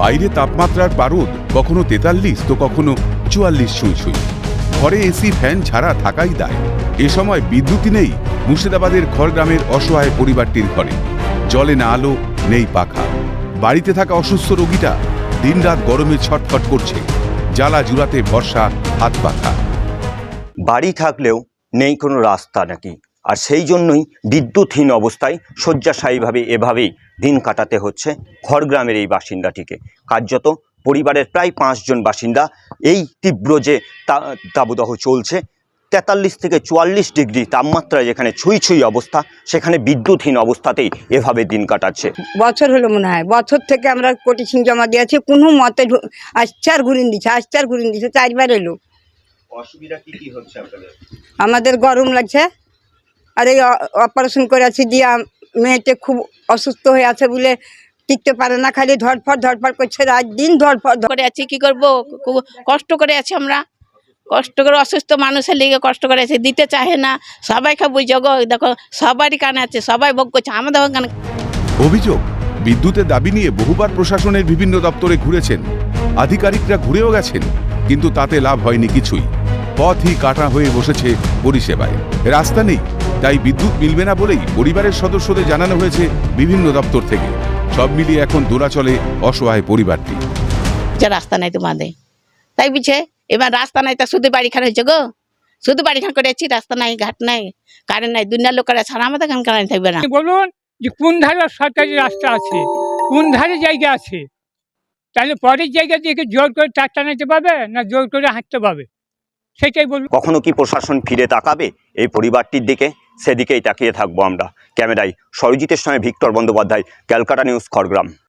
বাইরে তাপমাত্রার পারদ কখনো তেতাল্লিশ, তো কখনো চুয়াল্লিশ ছুঁই ছুঁই। ঘরে এসি, ফ্যান ছাড়া থাকাই দায়। এ সময় বিদ্যুৎই নেই, মুর্শিদাবাদের খড়গ্রামের অসহায় পরিবারটির ঘরে। জলে না আলো, নেই পাখা। বাড়িতে থাকা অসুস্থ রোগীটা দিনরাত গরমে ছটফট করছে। জ্বালা জুড়াতে ভরসা হাত পাখা বাড়ি থাকলেও নেই কোনো রাস্তা নাকি? আর সেই জন্যই বিদ্যুৎহীন অবস্থায় শয্যাশায়ীভাবে এভাবেই দিন কাটাতে হচ্ছে খড়গ্রামের এই বাসিন্দাটিকে। কার্যত পরিবারের প্রায় পাঁচজন বাসিন্দা এই তীব্র যে তা- তাবদাহ চলছে তেতাল্লিশ থেকে চুয়াল্লিশ ডিগ্রি তাপমাত্রা যেখানে ছুঁই ছুঁই অবস্থা সেখানে বিদ্যুৎহীন অবস্থাতেই এভাবে দিন কাটাচ্ছে। বছর হলো মনে হয়। বছর থেকে আমরা কোটি সিং জমা দিয়েছি কোনো মতে আর ঘুরিয়ে দিচ্ছে আসছে আর ঘুরিয়ে দিচ্ছে চারবার এলো। অসুবিধা কি কি হচ্ছে আপনাদের? আমাদের গরম লাগছে। আর এই অ- অপারেশন করে আছি দিয়ে মেয়েটা খুব অসুস্থ হয়ে আছে বলে টিকতে পারে না খালি ধরফর ধরফর করছে রাত দিন ধরফর ধর- করে আছি কি করব? কষ্ট করে আছি আমরা। কষ্ট করে অসুস্থ মানুষের লিগে কষ্ট করে আছি দিতে চাহে না সবাইকে বুঝো গো দেখো সবারই কানে আছে সবাই ভোগ করছে আমাদের কানে অভিযোগ বিদ্যুতের দাবি নিয়ে বহুবার প্রশাসনের বিভিন্ন দপ্তরে ঘুরেছেন। আধিকারিকরা ঘুরেও গেছেন কিন্তু তাতে লাভ হয়নি কিছুই। পথই কাটা হয়ে বসেছে পরিষেবায়। রাস্তা নেই তাই বিদ্যুৎ মিলবে না বলেই পরিবারের সদস্যদের জানানো হয়েছে বিভিন্ন দপ্তর থেকে। সব মিলিয়ে এখন দোলাচলে অসহায় পরিবারটি। যে রাস্তা নাই তোমাদের। তাই বুঝছে এবার রাস্তা নাই তা শুধু বাড়িখান হয়েছে গো। শুধু বাড়িখান করে আছি রাস্তা নাই ঘাট নাই কারেন্ট নাই দুনিয়ার লোকের আর আমাদের কান কারেন্ট থাকবে না। বলুন যে কোন ধারে সরকারি রাস্তা আছে কোন ধারে জায়গা আছে? তাহলে পরের জায়গা দিয়ে কি জোর করে টাকা টানাতে পাবে না জোর করে হাঁটতে পাবে সেটাই বলুন। কখনো কি প্রশাসন ফিরে তাকাবে এই পরিবারটির দিকে? সেদিকেই তাকিয়ে থাকব আমরা। ক্যামেরায় সরজিতের সঙ্গে ভিক্টর বন্দ্যোপাধ্যায় ক্যালকাটা নিউজ খড়গ্রাম।